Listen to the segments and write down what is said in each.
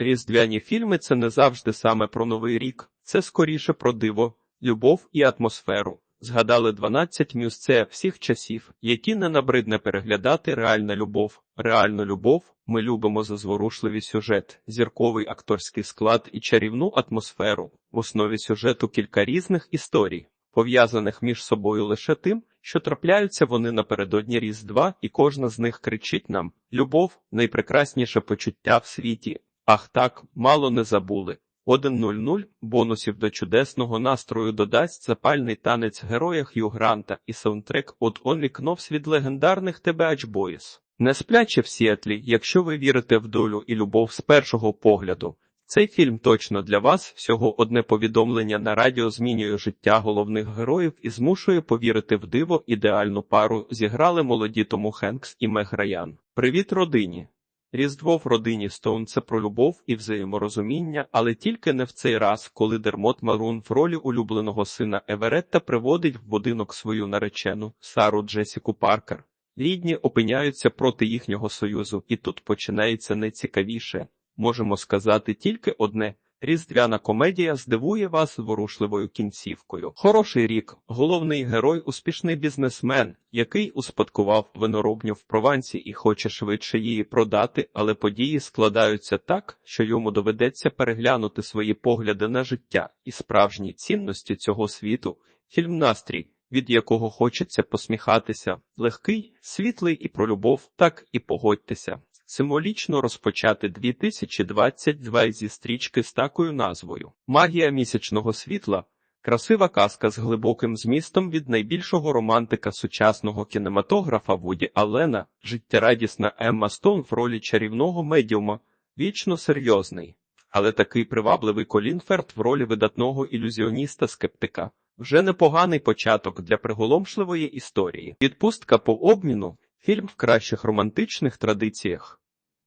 Різдвяні фільми це не завжди саме про новий рік, це скоріше про диво, любов і атмосферу. Згадали 12 мюсце всіх часів, які не набридне переглядати реальна любов. Реальну любов ми любимо за зворушливий сюжет, зірковий акторський склад і чарівну атмосферу. В основі сюжету кілька різних історій, пов'язаних між собою лише тим, що трапляються вони напередодні Різдва, і кожна з них кричить нам: любов найпрекрасніше почуття в світі. Ах так, мало не забули. 1.00 бонусів до чудесного настрою додасть запальний танець героя Хью Гранта і саундтрек от Only Knows від легендарних TBH Boys. Не спляче в Сіетлі, якщо ви вірите в долю і любов з першого погляду. Цей фільм точно для вас всього одне повідомлення на радіо змінює життя головних героїв і змушує повірити в диво ідеальну пару зіграли молоді Тому Хенкс і Мег Раян. Привіт родині! Різдво в родині Стоун це про любов і взаєморозуміння, але тільки не в цей раз, коли Дермот Марун в ролі улюбленого сина Еверетта приводить в будинок свою наречену Сару Джесіку Паркер. Рідні опиняються проти їхнього союзу, і тут починається найцікавіше. Можемо сказати тільки одне. Різдвяна комедія здивує вас зворушливою кінцівкою. Хороший рік. Головний герой успішний бізнесмен, який успадкував виноробню в Провансі і хоче швидше її продати, але події складаються так, що йому доведеться переглянути свої погляди на життя і справжні цінності цього світу. Фільм настрій, від якого хочеться посміхатися, легкий, світлий і про любов, так і погодьтеся. Символічно розпочати 2022 зі стрічки з такою назвою Магія місячного світла. Красива казка з глибоким змістом від найбільшого романтика сучасного кінематографа Вуді Аллена, життєрадісна Емма Стоун в ролі чарівного медіума, вічно серйозний, але такий привабливий Колін Ферт в ролі видатного ілюзіоніста-скептика. Вже непоганий початок для приголомшливої історії. Відпустка по обміну. Фільм в кращих романтичних традиціях.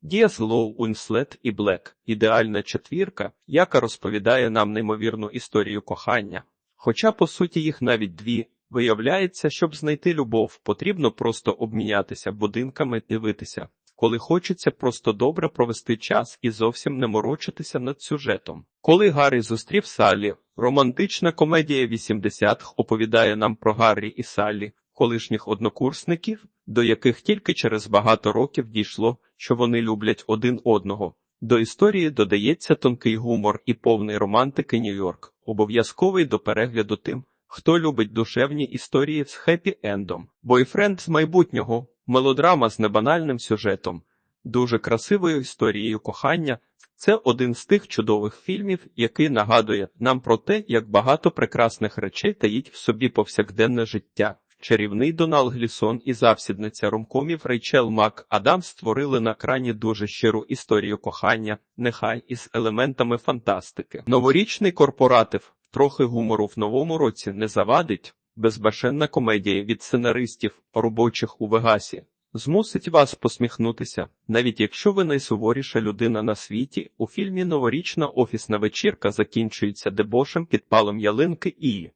Діас Лоу Уінслет і Блек ідеальна четвірка, яка розповідає нам неймовірну історію кохання. Хоча, по суті, їх навіть дві. Виявляється, щоб знайти любов, потрібно просто обмінятися будинками, дивитися, коли хочеться просто добре провести час і зовсім не морочитися над сюжетом. Коли Гаррі зустрів Саллі, романтична комедія 80-х оповідає нам про Гаррі і Саллі, колишніх однокурсників, до яких тільки через багато років дійшло, що вони люблять один одного. До історії додається тонкий гумор і повний романтики Нью-Йорк, обов'язковий до перегляду тим, хто любить душевні історії з хеппі-ендом. Бойфренд з майбутнього, мелодрама з небанальним сюжетом, дуже красивою історією кохання. Це один з тих чудових фільмів, який нагадує нам про те, як багато прекрасних речей таїть в собі повсякденне життя. Чарівний Донал Глісон і завсідниця ромкомів Рейчел Мак Адам створили на крані дуже щиру історію кохання, нехай із елементами фантастики. Новорічний корпоратив, трохи гумору в новому році не завадить. Безбашенна комедія від сценаристів, робочих у Вегасі, змусить вас посміхнутися, навіть якщо ви найсуворіша людина на світі. У фільмі Новорічна офісна вечірка закінчується дебошем підпалом ялинки і.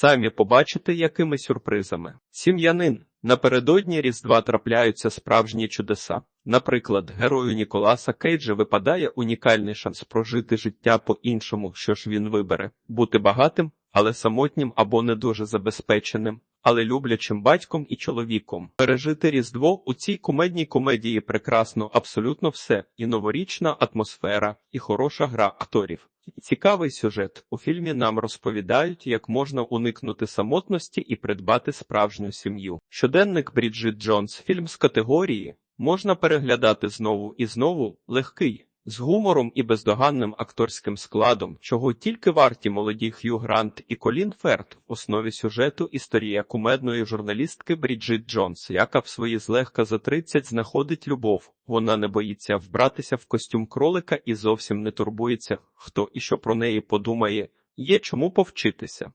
Самі побачите, якими сюрпризами. Сім'янин напередодні Різдва трапляються справжні чудеса. Наприклад, герою Ніколаса Кейджа випадає унікальний шанс прожити життя по-іншому, що ж він вибере, бути багатим, але самотнім або не дуже забезпеченим, але люблячим батьком і чоловіком. Пережити Різдво у цій кумедній комедії прекрасно абсолютно все, і новорічна атмосфера, і хороша гра акторів. Цікавий сюжет. У фільмі нам розповідають, як можна уникнути самотності і придбати справжню сім'ю. Щоденник Бріджит Джонс, фільм з категорії, можна переглядати знову і знову легкий, з гумором і бездоганним акторським складом, чого тільки варті молоді Хью Грант і Колін Ферт в основі сюжету історія кумедної журналістки Бріджит Джонс, яка в свої злегка за 30 знаходить любов. Вона не боїться вбратися в костюм кролика і зовсім не турбується, хто і що про неї подумає. Є чому повчитися.